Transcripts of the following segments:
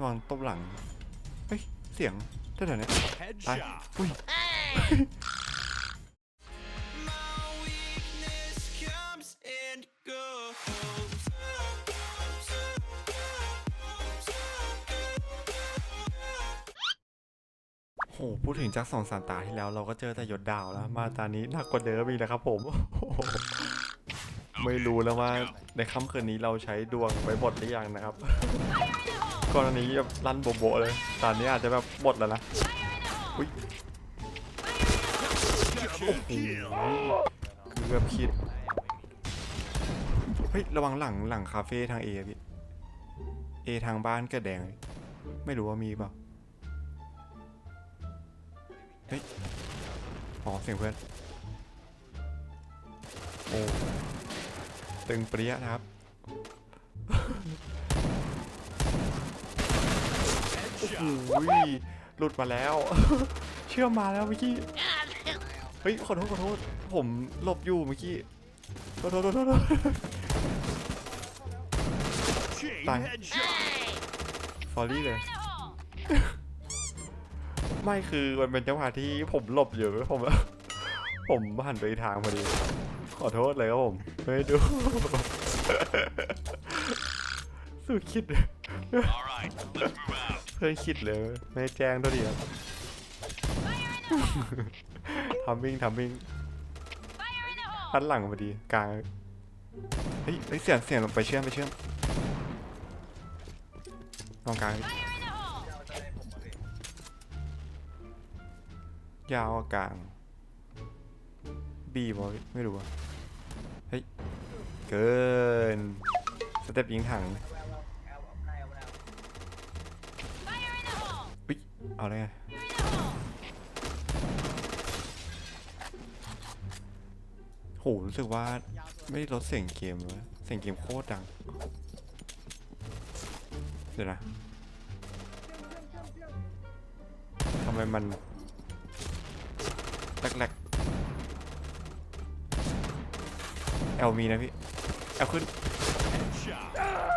ระวังตบหลัง เฮ้ย เสียงเท่าไหร่เนี่ยตาย Headshot. อุ้ย My weakness comes and goes. โหพูดถึงจากสองสามตาที่แล้วเราก็เจอแต่หยดดาวแล้ว มาตานี้หนักกว่าเดิมอีกนะครับผมโอ้โหไม่รู้แล้วว่าในค่ำคืนนี้เราใช้ดวงไปหมดหรือยังนะครับ ก่อนอันนี้แบบลั่นโบโบเลยตอนนี้อาจจะแบบหมดแล้วนะอุ้ยเกือบคิด เฮ้ย ระวังหลังหลังคาเฟ่ทางเอพี่เอทางบ้านกิดแดง ไม่รู้ว่ามีเปล่า เฮ้ย อ๋อ เสียงเพื่อน โอ้ ตึงเปรี้ยนะครับ Headshot. อุ้ยหลุดมาแล้ว เชื่อมมาแล้วเมื่อกี้ เฮ้ยขอโทษขอโทษ ผมหลบอยู่เมื่อกี้ขอโทษขอโทษขอโทษ Chain Bang. headshot. สอรี่เลย ไม่คือมันเป็นจังหวะที่ผมหลบอยู่ผมผมหันไปทางพอดี ขอโทษเลยครับผมไม่ดูสุดคิดเลย All right, let's move out. เพื่อนคิดเลยไม่แจ้งเท่าดีครับทำวิ่งทำวิ่งพันหลังพอดีกลางเฮ้ยเฮ้ยเสียงเสียงลงไปเชื่อมไปเชื่อมตรงกลางยาวกลางบีบอไม่รู้อะเฮ้ยเกินสเต็ปยิงถัง เอาเลยโหรู้สึกว่าไม่ได้ลดเสียงเกมเลยเสียงเกมโคตรดัง เดี๋ยวนะทำไมมันแหลกๆเอลมีนะพี่เอลขึ้น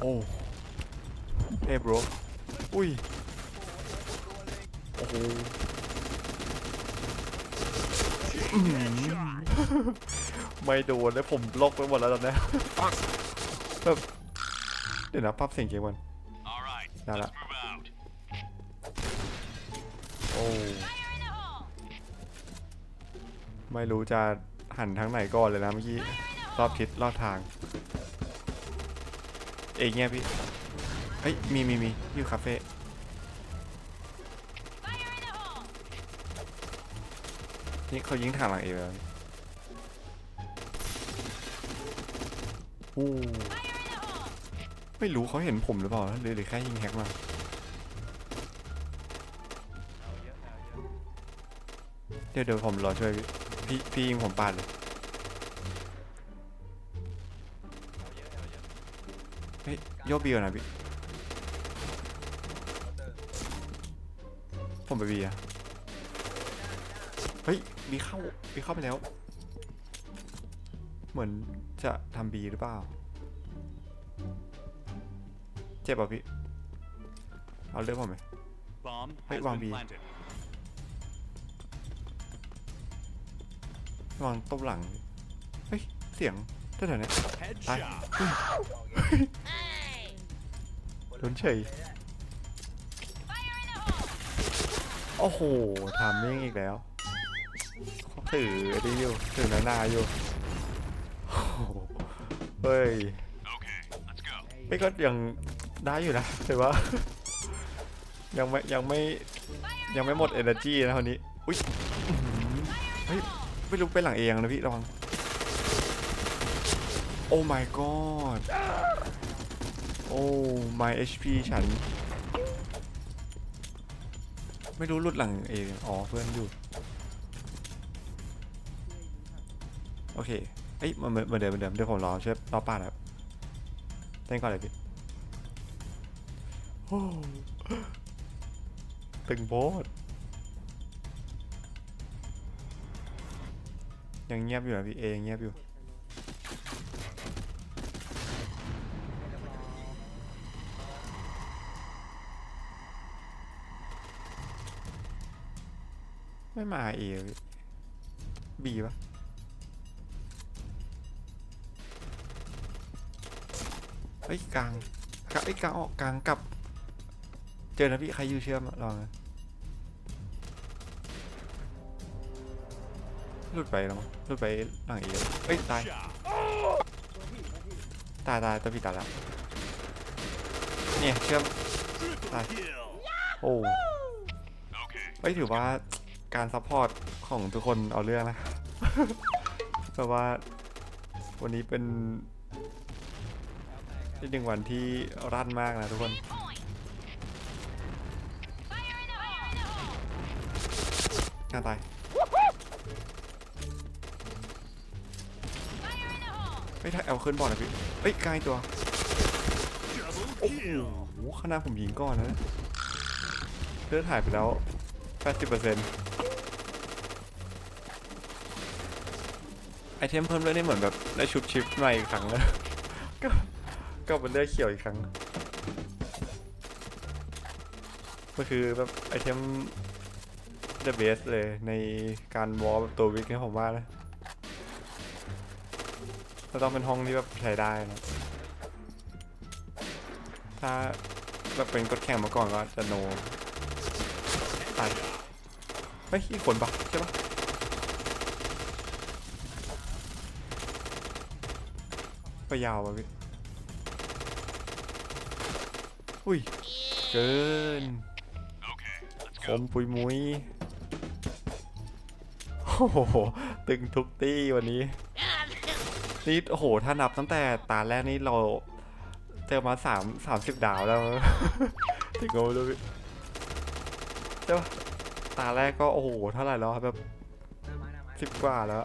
โอ้เฮ้ยบรอุ้ย โอ้โหไม่โดนเลยผมล็อกไปหมดแล้วตอนนี้แบบเดี๋ยวนะปรับเสียงเกมกัน All right, Nah, let's nah. move out. โอ้ไม่รู้จะหันทางไหนก่อนเลยนะเมื่อกี้รอบทิศรอบทาง เองเงี้ยพี่เฮ้ยมีมีมีอยู่คาเฟ่ นี่เขายิงทางหลังเองแล้วโอ้ไม่รู้เขาเห็นผมหรือเปล่าหรือหรือแค่ยิงแฮกมาเดี๋ยวเดี๋ยวผมรอช่วยพี่พี่พี่ยิงผมปาดเลยเฮ้ยโยกบีก่อนนะพี่ผมไปบีอะ เฮ้ยบีเข้าบีเข้าไปแล้ว เหมือนจะทำบีหรือเปล่า เจ็บป่ะพี่ เอาเลือดผมไหม Bomb Hey, has Wang been Bi. planted. ระวังตบหลัง เฮ้ย เสียงเท่าไหร่เนี่ย Headshot. โดนเฉยโอ้โหทามมิ่งอีกแล้ว ถือดีอยู่ถือนานาอยู่เฮ้ย Okay, let's go. ไม่ก็ยังได้อยู่นะแต่ว่า ยังไม่ยังไม่ยังไม่หมด energy นะคนนี้อุ้ยอื้อหือเฮ้ยไม่รู้ไปหลังเองนะพี่ระวังโอ้ my god โอ้ my HP ฉัน ไม่รู้หลุดหลังเองอ๋อเพื่อนอยู่ โอเคเอ้ยมันเหมือนเดิมเหมือนเดิมเดี๋ยวผมรอช่วยรอป้านครับเต้นก่อนเลยพี่โอ้ตึงโบสยังเงียบอยู่นะพี่เอยังเงียบอยู่ไม่มาเอบีปะ เฮ้ยกลางกลางเอ้กลางออกกลางกลับ เจอนะพี่ใครอยู่เชื่อมลองนะหลุดไปแล้วมั้งหลุดไปหลังเอวเอ้ยตายตายตายตัวพี่ตายแล้วเนี่ยเชื่อม Triple kill. โอ้ไม่ถือว่าการซัพพอร์ตของทุกคนเอาเรื่องนะเพราะว่าวันนี้เป็น ที่หนึ่งวันที่รั่นมากนะทุกคนหน้าตาย ไม่ถ้าเอาขึ้นบอลนะพี่ เอ้ยใกล้ตัว โอ้โหขนาดผมยิงก่อนนะเลือดหายไปแล้ว 80%ไอเทมเพิ่มเลือดนี่เหมือนแบบได้ชุดชิปใหม่อีกครั้งแล้ว ก็เป็นเลือดเขียวอีกครั้งก็คือแบบไอเทม the best เลยในการวอลแบบตัววิกเนี่ยผมว่านะจะต้องเป็นห้องที่แบบใช้ได้นะ ถ้าแบบเป็นกดแข่งมาก่อนก็จะโนตายเฮ้ยอีกคนปะใช่ปะไปยาวปะพี่ อุ้ย เกินคมปุยมุยโอ้โห ตึงทุกตี้วันนี้ นี่โอ้โห ถ้านับตั้งแต่ตาแรกนี่เราเจอมาสามสามสิบดาวแล้วถึงโง่ด้วยใช่ปะตาแรกก็โอ้โห เท่าไหร่แล้วแบบสิบกว่าแล้ว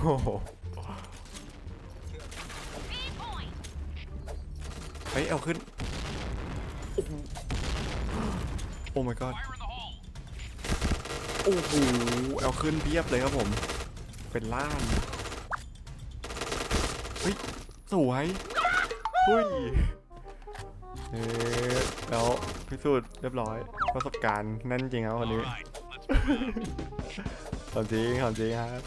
โอ้โห เฮ้ยเอาขึ้น โอ้โหโอ้ my god โอ้โหเอาขึ้นเพียบเลยครับผม เป็นล้านเฮ้ย สวยเฮ้ยเอ๊ะแล้วพิสูจน์เรียบร้อย ประสบการณ์แนั่นจริงครับวันนี้ right. Let's move out. ของจริงของจริงครับ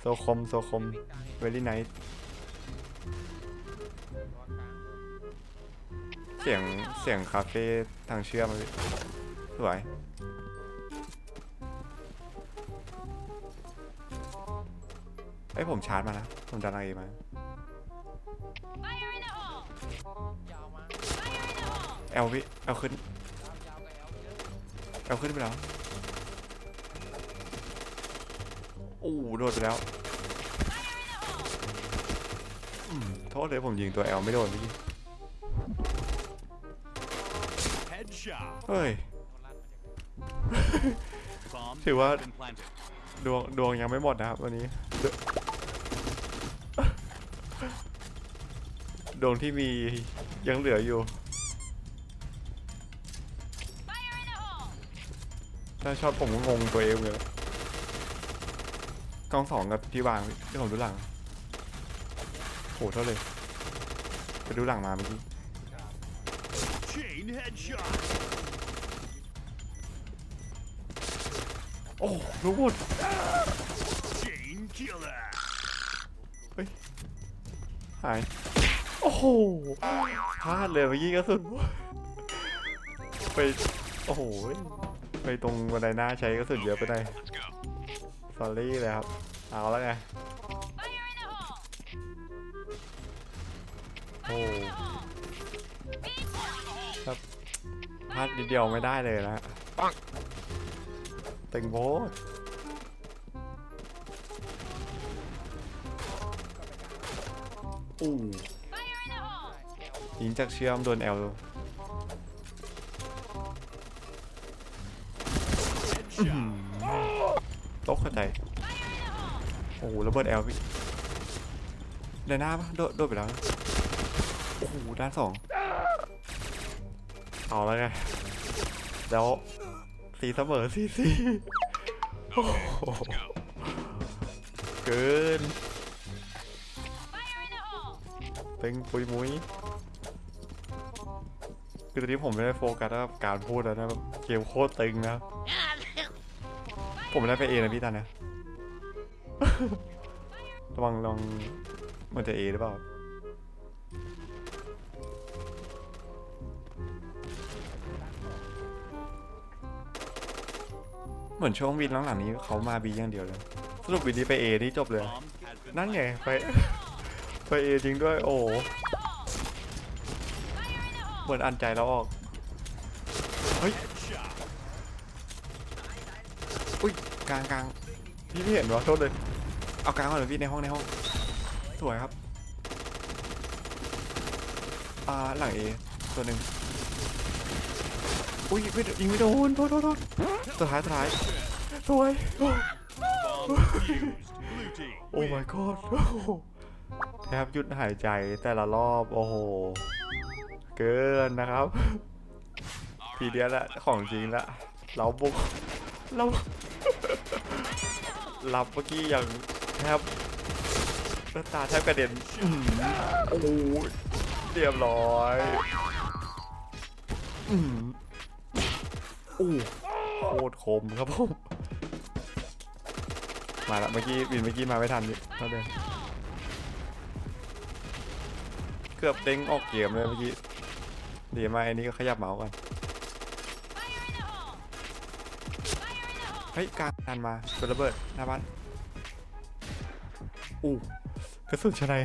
โซคม โซคม very nice เสียงเสียงคาเฟ่ทางเชื่อมอะพี่สวยเอ้ยผมชาร์จมานะผมดันเอมาเอลพี่เอลขึ้นเอลขึ้นไปแล้วโอ้โดดไปแล้วโทษเลยผมยิงตัวเอลไม่โดนเเฮ้ย Bomb Thì quá. has been planted. ดวงดวงยังไม่หมดนะครับวันนี้ ดวงที่มียังเหลืออยู่ ถ้าชอบผมก็งงตัวเองเลยกล้องสองกับที่วางที่ผมดูหลังโหเท่าเลยไปดูหลังมาเมื่อกี้ อ้รู้หมด Chain killer. หาย โอ้โหพลาดเลยเมื่อกี้กระสุนไป โอ้โห ไปตรงบันไดหน้าใช้กระสุนเยอะไปได้ Let's go. สอรี่เลยครับ เอาแล้วไง โอ้ครับพลาดนิดเดียวไม่ได้เลยนะปัง ตึงโบสอู้ยิงจากเชื่อมโดนแอลตกเข้าใจโอ้โหระเบิดแอลพี่เดนหน้าปะโดดโดดไปแล้วโอ้โหด้านสองเอาแล้วไงแล้วีเสมอสีสีโอ้โหเกินตึงปุยมุยคือตอนนี้ผมไม่ได้โฟกัสกับการพูดแล้วนะเกมโคตรตึงนะผมไม่ได้ไปเอนะพี่ตานะระวังลองมันจะเอหรือเปล่า มือนช่วงวินหลังๆนี้เขามาบีอย่างเดียวเลย สรุปวินนี้ไปเอนี่จบเลย Bomb has been นั่นไงไปไปเอจริงด้วยโอ้โหเหมือนอันใจแล้วออก headshot. อุ้ยกลางกลางพี่ไม่เห็นวะโทษเลย เอากลางก่อนเลยพี่ในห้องในห้อง สวยครับ อ่าหลังเอตัวหนึ่ง อุ้ยไม่ยิงไม่โดนโทษโทษโทษสุดท้ายสุดท้ายสวยโอ้ my god แทบหยุดหายใจแต่ละรอบโอ้โหเกินนะครับทีเดียวละของจริงละเราบุกเรารับเมื่อกี้อย่างแทบตาแทบกระเด็นโอ้โหเรียบร้อย อื้โอ้โคตรคมครับผม มาละเมื่อกี้บินเมื่อกี้มาไม่ทันดิเท่าเดิมเกือบเด้งออกเกมเลยเมื่อกี้ดีมาไอ้นี้ก็ขยับเมาส์ก่อนเฮ้ยกางดันมาตัวระเบิดหน้าบ้านอู้กระสุนชนาย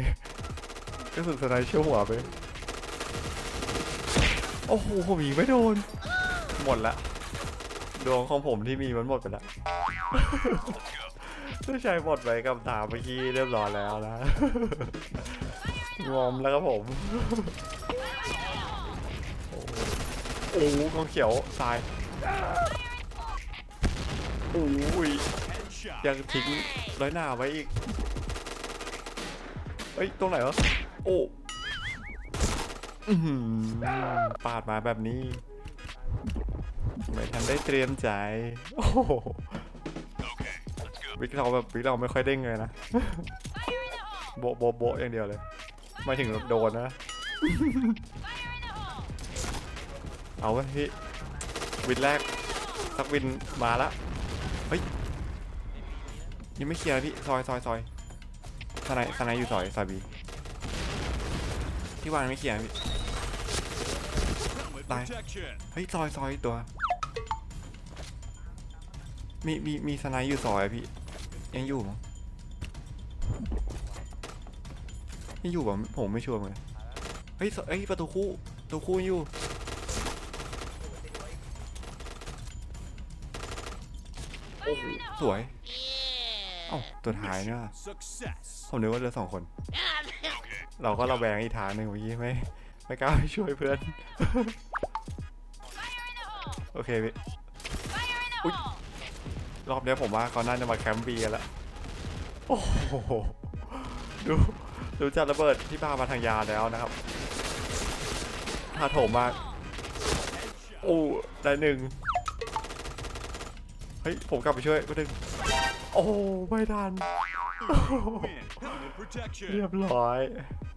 กระสุนชนายเชี่ยวหัวไป โอ้โหผมยิงไม่โดน หมดละ ดวงของผมที่มีมันหมดไปละผู้ชายหมดไปกับตาเมื่อกี้เรียบร้อยแล้วนะงอมแล้วครับผม โอ้โหกองเขียวตายโอ้ย Headshot. ยังทิ้งร้อยหน้าไว้อีก เฮ้ย ตรงไหนวะ โอ้อื้อหือปาดมาแบบนี้ ไม่ทันได้เตรียมใจ โอ้โหวิกเราแบบวิกเราไม่ค่อยเด้งเลยนะ โบะโบะโบะอย่างเดียวเลยไม่ถึงโดนนะ เอาไว้พี่วินแรกสักวินมาละเฮ้ยยังไม่เคลียร์นะพี่ซอยซอยซอยสไนสไนอยู่ซอยซอยบีที่วางไม่เคลียร์นะพี่ Helmet Bye. protection. เฮ้ยซอยซอยตัว มีมีมีสไนด์อยู่ซอยอะพี่ ยังอยู่มั้งยังอยู่ป่ะผมไม่ชัวร์เหมือนกันเฮ้ยซเฮ้ยประตูคู่ประตูคู่ยังอยู่โอ้โหสวยเอ้าตัวท้ายเนี่ย Success. ผมนึกว่าเหลือสองคน เราก็ระแวงอีกทางหนึ่งเมื่อกี้ไม่ไม่กล้าไปช่วยเพื่อน โอเคพี่อุ๊ย รอบเนี้ยผมว่าเขาน่าจะมาแคมป์บีกันละโอ้โหดูดูจัดระเบิดที่พามาทางยาแล้วนะครับถ้าโถมมากโอ้ได้หนึ่งเฮ้ยผมกลับไปช่วยก็ดึงโอ้ไม่ทัน Win. Helmet protection. เรียบร้อย Oh,